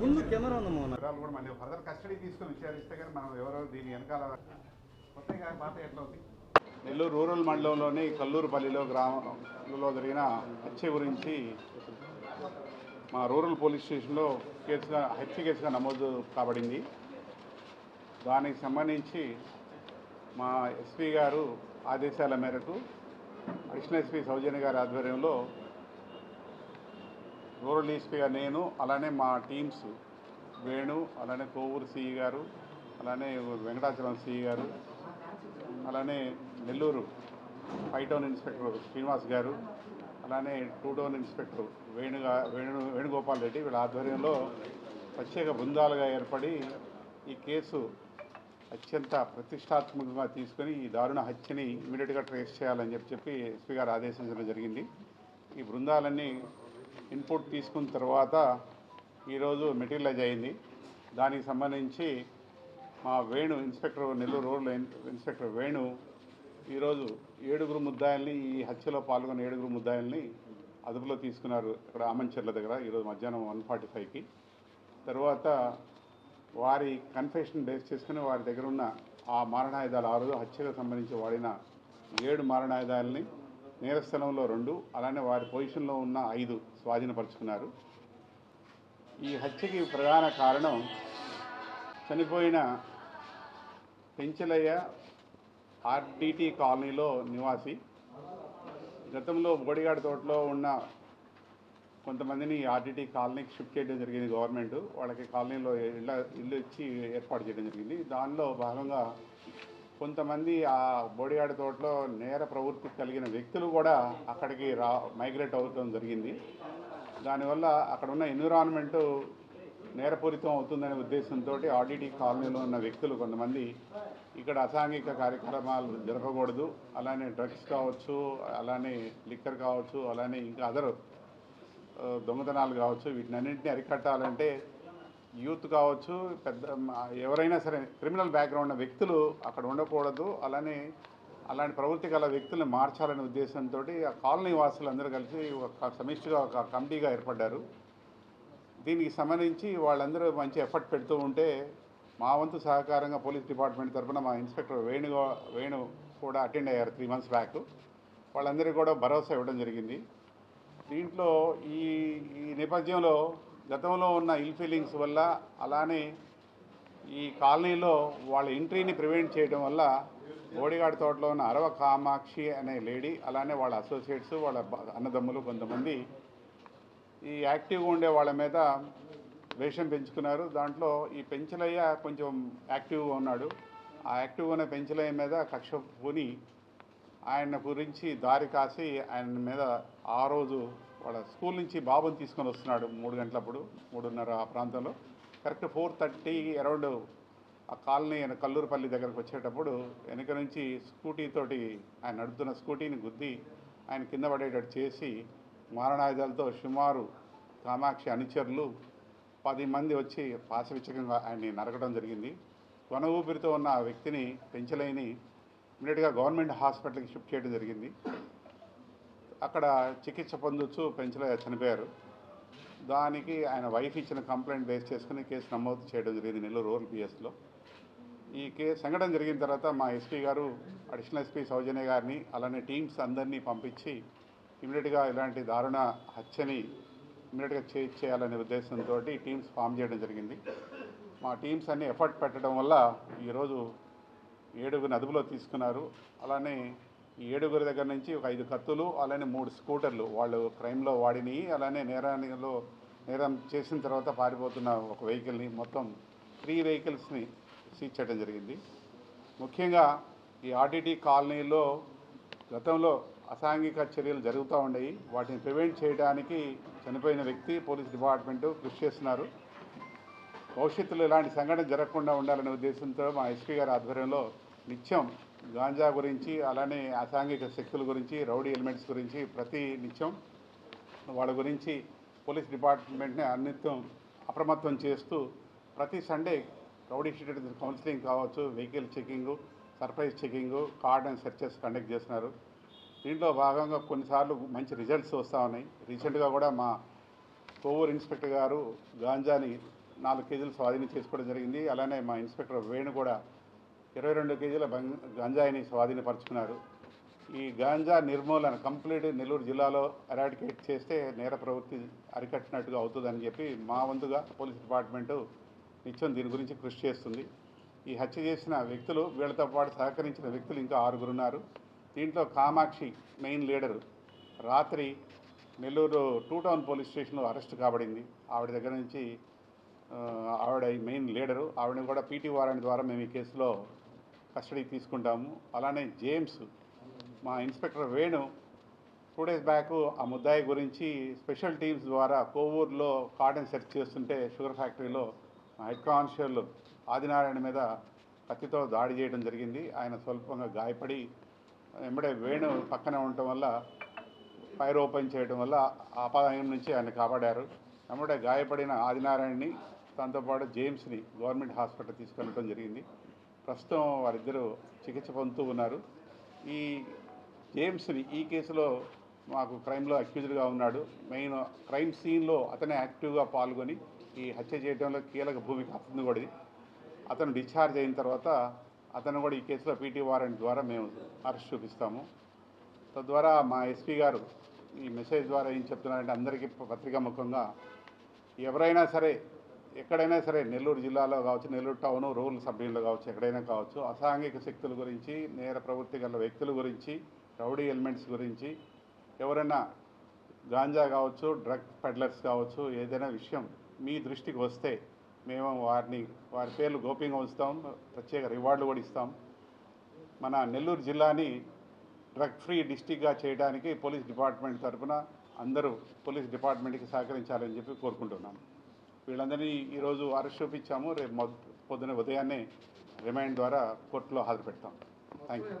ముందు కెమెరా ఉంది మోహన్. వివరాలు కూడా మళ్ళీ ఫర్దర్ కస్టడీ తీసుకుని విచారిస్తే కానీ మనం ఎవరో దీని వెనకాల కొత్తగా పాత ఎట్లా అవుతుంది నెల్లూరు రూరల్ మండలంలోని కల్లూరుపల్లిలో గ్రామంలో జరిగిన హత్య గురించి మా రూరల్ పోలీస్ స్టేషన్లో కేసుగా హత్య కేసుగా నమోదు కాబడింది. దానికి సంబంధించి మా ఎస్పీ గారు ఆదేశాల మేరకు అడిషనల్ ఎస్పీ సౌజన్య గారి ఆధ్వర్యంలో రూరల్ డీఎస్పీగా నేను అలానే మా టీమ్స్ వేణు అలానే కోవూరు సిఈ గారు అలానే వెంకటాచలం సిఈ గారు అలానే Nellore five town inspector Srinivas గారు అలానే టూ టౌన్ ఇన్స్పెక్టర్ వేణుగా వేణు వేణుగోపాల్ రెడ్డి వీళ్ళ ఆధ్వర్యంలో ప్రత్యేక బృందాలుగా ఏర్పడి ఈ కేసు అత్యంత ప్రతిష్టాత్మకంగా తీసుకొని ఈ దారుణ హత్యని ఇమీడియట్గా ట్రేస్ చేయాలని చెప్పి చెప్పి ఎస్పీ గారు ఆదేశించడం జరిగింది. ఈ బృందాలన్నీ ఇన్పుట్ తీసుకున్న తర్వాత ఈరోజు మెటీరియలైజ్ అయింది. దానికి సంబంధించి మా వేణు ఇన్స్పెక్టర్ నెల్లూరు రోడ్ల ఇన్స్పెక్టర్ వేణు ఈరోజు ఏడుగురు ముద్దాయిల్ని ఈ హత్యలో పాల్గొన్న ఏడుగురు ముద్దాయిల్ని అదుపులో తీసుకున్నారు ఇక్కడ ఆమంచెర్ల దగ్గర ఈరోజు మధ్యాహ్నం వన్ ఫార్టీ ఫైవ్కి. తర్వాత వారి కన్ఫెషన్ బేస్ చేసుకుని వారి దగ్గర ఉన్న ఆ మారణాయుధాలు ఆ రోజు హత్యకు సంబంధించి వాడిన ఏడు మారణాయుధాలని నేరస్థలంలో రెండు అలానే వారి పొజిషన్లో ఉన్న ఐదు స్వాధీనపరుచుకున్నారు. ఈ హత్యకి ప్రధాన కారణం చనిపోయిన పెంచలయ్య ఆర్డిటి కాలనీలో నివాసి. గతంలో బోడిగాడి తోటలో ఉన్న కొంతమందిని ఆర్డిటి కాలనీకి షిఫ్ట్ చేయడం జరిగింది గవర్నమెంట్. వాళ్ళకి కాలనీలో ఇళ్ళ ఇల్లు ఇచ్చి ఏర్పాటు చేయడం జరిగింది. దానిలో భాగంగా కొంతమంది ఆ బోడిగాడ్ తోటలో నేర ప్రవృత్తి కలిగిన వ్యక్తులు కూడా అక్కడికి రా మైగ్రేట్ అవ్వటం జరిగింది. దానివల్ల అక్కడ ఉన్న ఎన్విరాన్మెంటు నేరపూరితం అవుతుందనే ఉద్దేశంతో ఆర్డిటి కాలనీలో ఉన్న వ్యక్తులు కొంతమంది ఇక్కడ అసాంఘిక కార్యక్రమాలు జరపకూడదు అలానే డ్రగ్స్ కావచ్చు అలానే లిక్కర్ కావచ్చు అలానే ఇంకా అదర్ దొంగతనాలు కావచ్చు వీటినన్నింటినీ అరికట్టాలంటే యూత్ కావచ్చు పెద్ద ఎవరైనా సరే క్రిమినల్ బ్యాక్గ్రౌండ్ ఉన్న వ్యక్తులు అక్కడ ఉండకూడదు. అలానే అలాంటి ప్రవృత్తి గల వ్యక్తులను మార్చాలనే ఉద్దేశంతో ఆ కాలనీ వాసులందరూ కలిసి ఒక సమిష్టిగా ఒక కమిటీగా ఏర్పడ్డారు. దీనికి సంబంధించి వాళ్ళందరూ మంచి ఎఫర్ట్ పెడుతూ ఉంటే మా వంతు సహకారంగా పోలీస్ డిపార్ట్మెంట్ తరఫున మా ఇన్స్పెక్టర్ వేణు వేణు కూడా అటెండ్ అయ్యారు త్రీ మంత్స్ బ్యాక్. వాళ్ళందరికీ కూడా భరోసా ఇవ్వడం జరిగింది. దీంట్లో ఈ ఈ నేపథ్యంలో గతంలో ఉన్న ఇల్ ఫీలింగ్స్ వల్ల అలానే ఈ కాలనీలో వాళ్ళ ఎంట్రీని ప్రివెంట్ చేయడం వల్ల బోడిగాడ్ తోటలో ఉన్న అరవ కామాక్షి అనే లేడీ అలానే వాళ్ళ అసోసియేట్స్ వాళ్ళ అన్నదమ్ములు కొంతమంది ఈ యాక్టివ్గా ఉండే వాళ్ళ మీద వేషం పెంచుకున్నారు. దాంట్లో ఈ పెంచలయ్య కొంచెం యాక్టివ్గా ఉన్నాడు. ఆ యాక్టివ్గా ఉన్న పెంచలయ్య మీద కక్ష పూని ఆయన గురించి దారి కాసి ఆయన మీద ఆ రోజు వాళ్ళ స్కూల్ నుంచి బాబుని తీసుకొని వస్తున్నాడు మూడు గంటలప్పుడు మూడున్నర ఆ ప్రాంతంలో. కరెక్ట్ ఫోర్ థర్టీ అరౌండ్ ఆ కాలనీ ఆయన కల్లూరుపల్లి దగ్గరకు వచ్చేటప్పుడు వెనక నుంచి స్కూటీతోటి ఆయన నడుపుతున్న స్కూటీని గుద్ది ఆయన కింద పడేటట్టు చేసి మారణాయుధాలతో సుమారు కామాక్షి అనుచరులు పది మంది వచ్చి పాశవిచ్చకంగా ఆయన్ని నరకడం జరిగింది. కొన ఊపిరితో ఉన్న ఆ వ్యక్తిని పెంచలేని ఇమీడియట్గా గవర్నమెంట్ హాస్పిటల్కి షిఫ్ట్ చేయడం జరిగింది. అక్కడ చికిత్స పొందొచ్చు పెంచలే చనిపోయారు. దానికి ఆయన వైఫ్ ఇచ్చిన కంప్లైంట్ బేస్ చేసుకుని కేసు నమోదు చేయడం జరిగింది నెల్లూరు రూరల్ పిఎస్లో. ఈ కే సంఘటన జరిగిన తర్వాత మా ఎస్పీ గారు అడిషనల్ ఎస్పీ సౌజన్య గారిని అలానే టీమ్స్ అందరినీ పంపించి ఇమీడియట్గా ఇలాంటి దారుణ హత్యని ఇమీడియట్గా చే చేయాలనే ఉద్దేశంతో టీమ్స్ ఫామ్ చేయడం జరిగింది. మా టీమ్స్ అన్ని ఎఫర్ట్ పెట్టడం వల్ల ఈరోజు ఏడుగురిని అదుపులో తీసుకున్నారు. అలానే ఈ ఏడుగురి దగ్గర నుంచి ఒక ఐదు కత్తులు అలానే మూడు స్కూటర్లు వాళ్ళు క్రైమ్లో వాడినవి అలానే నేరానిలో నేరం చేసిన తర్వాత పారిపోతున్న ఒక వెహికల్ని మొత్తం త్రీ వెహికల్స్ని సీజ్ చేయడం జరిగింది. ముఖ్యంగా ఈ ఆర్టీటీ కాలనీలో గతంలో అసాంఘిక చర్యలు జరుగుతూ ఉండేవి వాటిని ప్రివెంట్ చేయడానికి చనిపోయిన వ్యక్తి పోలీస్ డిపార్ట్మెంటు కృషి చేస్తున్నారు. భవిష్యత్తులో ఇలాంటి సంఘటన జరగకుండా ఉండాలనే ఉద్దేశంతో మా ఎస్పీ గారి ఆధ్వర్యంలో నిత్యం గాంజా గురించి అలానే అసాంఘిక శక్తుల గురించి రౌడీ ఎలిమెంట్స్ గురించి ప్రతి నిత్యం వాళ్ళ గురించి పోలీస్ డిపార్ట్మెంట్ని అన్నిత్యం అప్రమత్తం చేస్తూ ప్రతి సండే రౌడీ షీటెడ్ కౌన్సిలింగ్ కావచ్చు vehicle checking surprise checking cordon and searches conduct చేస్తున్నారు. దీంట్లో భాగంగా కొన్నిసార్లు మంచి రిజల్ట్స్ వస్తూ ఉన్నాయి. రీసెంట్గా కూడా మా కోవూరు ఇన్స్పెక్టర్ గారు గాంజాని నాలుగు కేజీలు స్వాధీనం చేసుకోవడం జరిగింది. అలానే మా ఇన్స్పెక్టర్ వేణు కూడా ఇరవై రెండు కేజీల బంగ్ గంజాయిని స్వాధీనపరుచుకున్నారు. ఈ గాంజా నిర్మూలన కంప్లీట్ నెల్లూరు జిల్లాలో ఎరాడికేట్ చేస్తే నేర ప్రవృత్తి అరికట్టినట్టుగా అవుతుందని చెప్పి మా వంతుగా పోలీస్ డిపార్ట్మెంటు నిత్యం దీని గురించి కృషి చేస్తుంది. ఈ హత్య చేసిన వ్యక్తులు వీళ్ళతో పాటు సహకరించిన వ్యక్తులు ఇంకా ఆరుగురు ఉన్నారు దీంట్లో కామాక్షి మెయిన్ లీడరు. రాత్రి నెల్లూరు టూ టౌన్ పోలీస్ స్టేషన్లో అరెస్ట్ కాబడింది. ఆవిడ దగ్గర నుంచి ఆవిడ మెయిన్ లీడరు. ఆవిడని కూడా పీటీ వారెంట్ ద్వారా మేము ఈ కేసులో కస్టడీకి తీసుకుంటాము. అలానే జేమ్స్ మా inspector Venu two days back ఆ ముద్దాయి గురించి స్పెషల్ టీమ్స్ ద్వారా కోవూరులో కాటన్ సెర్చ్ చేస్తుంటే షుగర్ ఫ్యాక్టరీలో హెడ్ కానిస్టేబుల్ ఆదినారాయణ మీద కత్తితో దాడి చేయడం జరిగింది. ఆయన స్వల్పంగా గాయపడి వెంబడే వేణు పక్కన ఉండటం వల్ల ఫైర్ ఓపెన్ చేయడం వల్ల అపాయం నుంచి ఆయన కాపాడారు. వెంబడే గాయపడిన ఆదినారాయణని దాంతోపాటు జేమ్స్ని గవర్నమెంట్ హాస్పిటల్ తీసుకెళ్ళడం జరిగింది. ప్రస్తుతం వారిద్దరూ చికిత్స పొందుతూ ఉన్నారు. ఈ జేమ్స్ని ఈ కేసులో మాకు క్రైమ్లో అక్యూజ్డ్గా ఉన్నాడు. మెయిన్ క్రైమ్ సీన్లో అతనే యాక్టివ్గా పాల్గొని ఈ హత్య చేయడంలో కీలక భూమిక అతను కూడా ఇది. అతను డిశ్చార్జ్ అయిన తర్వాత అతను కూడా ఈ కేసులో పీటీ వారెంట్ ద్వారా మేము అరెస్ట్ చూపిస్తాము. తద్వారా మా ఎస్పీ గారు ఈ మెసేజ్ ద్వారా ఏం చెప్తున్నారంటే అందరికీ పత్రికా ముఖంగా ఎవరైనా సరే ఎక్కడైనా సరే నెల్లూరు జిల్లాలో కావచ్చు నెల్లూరు టౌన్ రూరల్ సభ్యులు కావచ్చు ఎక్కడైనా కావచ్చు అసాంఘిక శక్తుల గురించి నేర ప్రవృత్తి గల వ్యక్తుల గురించి రౌడీ ఎలిమెంట్స్ గురించి ఎవరైనా గాంజా కావచ్చు డ్రగ్ పెడ్లర్స్ కావచ్చు ఏదైనా విషయం మీ దృష్టికి వస్తే మేము వారిని వారి పేర్లు గోప్యంగా ఉంచుతాం ప్రత్యేక రివార్డులు కూడా ఇస్తాం. మన నెల్లూరు జిల్లాని డ్రగ్ ఫ్రీ డిస్టిక్గా చేయడానికి పోలీస్ డిపార్ట్మెంట్ తరఫున అందరూ పోలీస్ డిపార్ట్మెంట్కి సహకరించాలని చెప్పి కోరుకుంటున్నాను వీళ్ళందరినీ ఈరోజు అరెస్ట్ చూపించాము రేపు మొద్- పొద్దున ఉదయాన్నే రిమైండ్ ద్వారా కోర్టులో హాజరు పెడతాం. Thank you